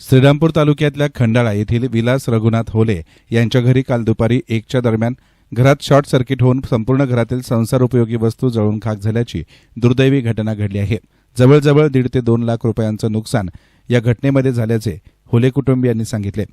श्रीरामपूर तालुक्यातल्या खंडाळा येथील विलास रघुनाथ होले यांच्या घरी काल दुपारी एकच्या दरम्यान घरात शॉर्ट सर्किट होऊन संपूर्ण घरातील संसारोपयोगी वस्तू जळून खाक झाल्याची दुर्दैवी घटना घडली आहे. जवळजवळ दीड ते दोन लाख रुपयांचं नुकसान या घटनेमध्ये झाल्याचे होले कुटुंबियांनी सांगितले.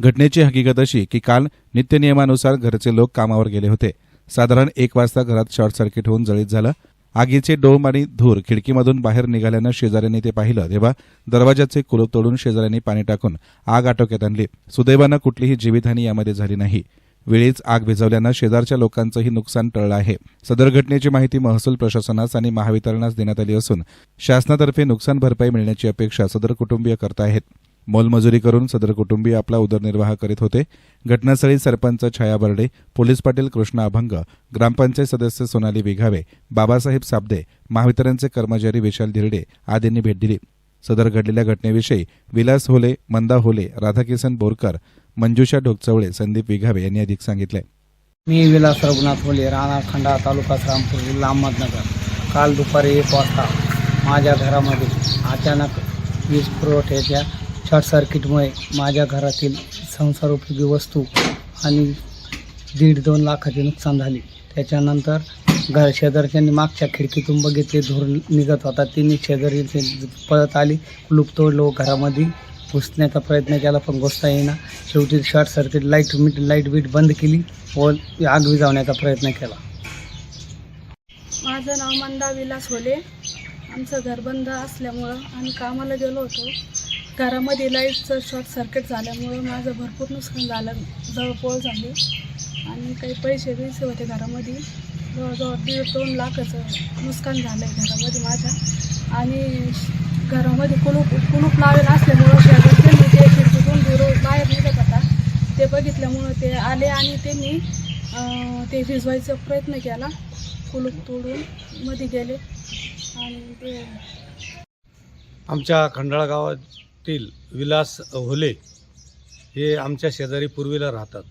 घटनेची हकीकत अशी की काल नित्यनियमानुसार घरचे लोक कामावर गेले होते. साधारण एक वाजता घरात शॉर्ट सर्किट होऊन जळीत झालं. आगीचे डोम आणि धूर खिडकीमधून बाहेर निघाल्यानं शेजाऱ्यांनी ते पाहिलं. तेव्हा दरवाजाचे कुलूप तोडून शेजाऱ्यांनी पाणी टाकून आग आटोक्यात आणली. सुदैवानं कुठलीही जीवितहानी यामध्ये झाली नाही. वेळीच आग भिजवल्यानं शेजारच्या लोकांचंही नुकसान टळलं आहे. सदर घटनेची माहिती महसूल प्रशासनास आणि महावितरणास देण्यात आली असून शासनातर्फे नुकसान भरपाई मिळण्याची अपेक्षा सदर कुटुंबीय करत आहेत मोलमजुरी करून सदर कुटुंबीय आपला उदरनिर्वाह करीत होते. घटनास्थळी सरपंच छाया बर्डे पोलीस पाटील कृष्णा अभंग ग्रामपंचायत सदस्य सोनाली विघावे बाबासाहेब साबदे महावितरणचे कर्मचारी विशाल धिरडे आदींनी भेट दिली. सदर घडलेल्या घटनेविषयी विलास होले मंदा होले राधाकिसन बोरकर मंजुषा ढोकचवळे संदीप विघावे यांनी अधिक सांगितले. मी विलास रघुनाथ होले राणाखंडा तालुका श्रामपूर जिल्हा अहमदनगर. काल दुपारी एक वाजता माझ्या घरामध्ये अचानक वीज पुरवठ्याच्या शॉर्ट सर्किटमुळे माझ्या घरातील संसारोपयोगी वस्तू आणि दीड दोन लाखाचे नुकसान झाले. त्याच्यानंतर घर शेजारच्यांनी मागच्या खिडकीतून बघितले धूर निघत होता. तिने शेजारी पळत आली. कुलूप तोडलो घरामध्ये घुसण्याचा प्रयत्न केला पण घुसता येईना. शेवटी शॉर्ट सर्किट लाइट मीट लाइट बीट बंद केली व आग विजावण्याचा प्रयत्न केला. माझं नाव मंदा विलास होले. आमचं घर बंद असल्यामुळं आम्ही कामाला गेलो होतो. घरामध्ये लाईटचं शॉर्ट सर्किट झाल्यामुळं माझं भरपूर नुकसान झालं जवळपोळ झाले आणि काही पैसे बिसे होते घरामध्ये. जवळजवळ दीड दोन लाखाचं नुकसान झालं आहे घरामध्ये माझ्या. आणि घरामध्ये कुलूप कुलूप लावेल असल्यामुळं शेजारच्यांनी ते खिडकीतून दूर बाहेर निघत होता ते बघितल्यामुळं ते आले आणि त्यांनी ते भिजवायचा प्रयत्न केला. कुलूप तोडून मध्ये गेले. आणि ते आमच्या खंडाळा पाटील विलास होले हे आमच्या शेजारी पूर्वीला राहतात.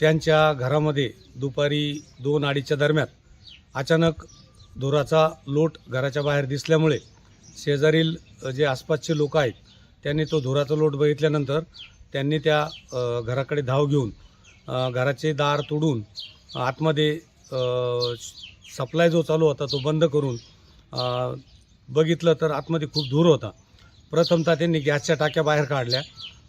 त्यांच्या घरामध्ये दुपारी दोन अडीचच्या दरम्यान अचानक धुराचा लोट घराच्या बाहेर दिसल्यामुळे शेजारील जे आसपासचे लोक आहेत त्यांनी तो धुराचा लोट बघितल्यानंतर त्यांनी त्या घराकडे धाव घेऊन घराचे दार तोडून आतमध्ये सप्लाय जो चालू होता तो बंद करून बघितलं तर आतमध्ये खूप धूर होता. प्रथमतः त्यांनी गॅसच्या टाक्या बाहेर काढल्या.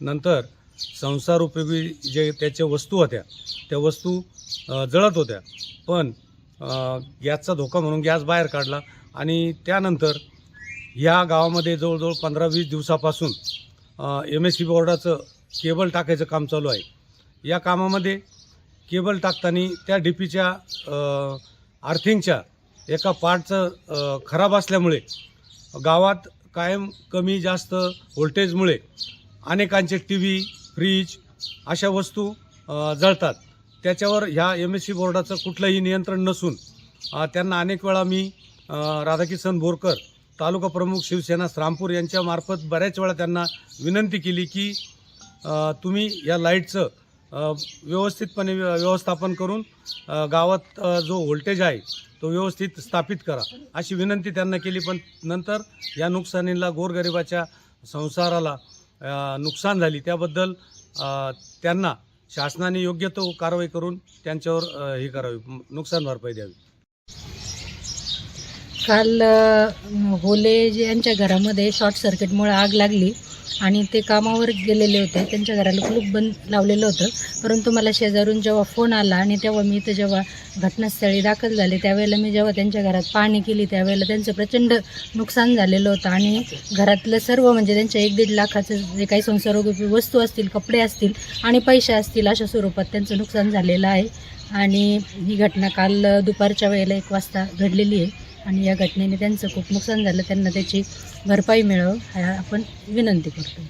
नंतर संसार उपयोगी जे त्याच्या वस्तू होत्या त्या वस्तू जळत होत्या. पण गॅसचा धोका म्हणून गॅस बाहेर काढला आणि त्यानंतर या गावामध्ये जवळजवळ पंधरा वीस दिवसापासून एम एस सी बोर्डाचं केबल टाकायचं काम चालू आहे. या कामामध्ये केबल टाकताना त्या डी पीच्या अर्थिंगच्या एका पार्टचं खराब असल्यामुळे गावात कायम कमी जास्त व्होल्टेजमुळे अनेकांचे टी व्ही फ्रीज अशा वस्तू जळतात. त्याच्यावर ह्या एम एस सी बोर्डाचं कुठलंही नियंत्रण नसून त्यांना अनेक वेळा मी राधाकिशन बोरकर तालुका प्रमुख शिवसेना श्रामपूर यांच्यामार्फत बऱ्याच वेळा त्यांना विनंती केली की तुम्ही या लाईटचं व्यवस्थितपणे व्य- व्यवस्थापन करून गावात जो व्होल्टेज आहे तो व्यवस्थित स्थापित करा. अशी विनंती त्यांना केली पण नंतर या नुकसानीला गोरगरिबाच्या संसाराला नुकसान झाली. त्याबद्दल त्यांना शासनाने योग्य तो कारवाई करून त्यांच्यावर हे करावी. नुकसान भरपाई द्यावी. काल होले जे यांच्या घरामध्ये शॉर्ट सर्किटमुळे आग लागली आणि ते कामावर गेलेले होते. त्यांच्या घराला कुलूप बंद लावलेलं होतं. परंतु मला शेजारून जेव्हा फोन आला आणि तेव्हा मी इथं जेव्हा घटनास्थळी दाखल झाले त्यावेळेला मी जेव्हा त्यांच्या घरात पाहणी केली त्यावेळेला त्यांचं प्रचंड नुकसान झालेलं होतं. आणि घरातलं सर्व म्हणजे त्यांच्या एक दीड लाखाचं जे काही संसारोपयोगी वस्तू असतील कपडे असतील आणि पैसे असतील अशा स्वरूपात त्यांचं नुकसान झालेलं आहे. आणि ही घटना काल दुपारच्या वेळेला एक वाजता घडलेली आहे. आणि या घटनेने त्यांचं खूप नुकसान झालं. त्यांना त्याची भरपाई मिळावं ह्या आपण विनंती करतो.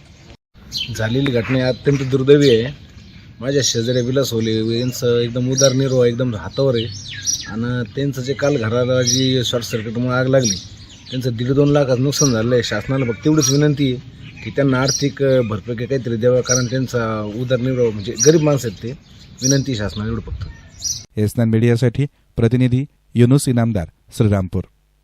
झालेली घटना अत्यंत दुर्दैवी आहे. माझ्या शेजारी विलास होले यांचं एकदम उदारनिर्वाह एकदम हातावर आहे. आणि त्यांचं जे काल घराला जी शॉर्ट सर्किटमुळे आग लागली त्यांचं दीड दोन लाखाचं नुकसान झालं आहे शासनाला फक्त तेवढीच विनंती आहे की त्यांना आर्थिक अ, भरपाई काहीतरी द्यावं कारण त्यांचा उदरनिर्वाह म्हणजे गरीब माणसं आहेत ते. विनंती शासनाला एवढं फक्त. एसनान मीडियासाठी प्रतिनिधी युनुस इनामदार. श्रीरामपूर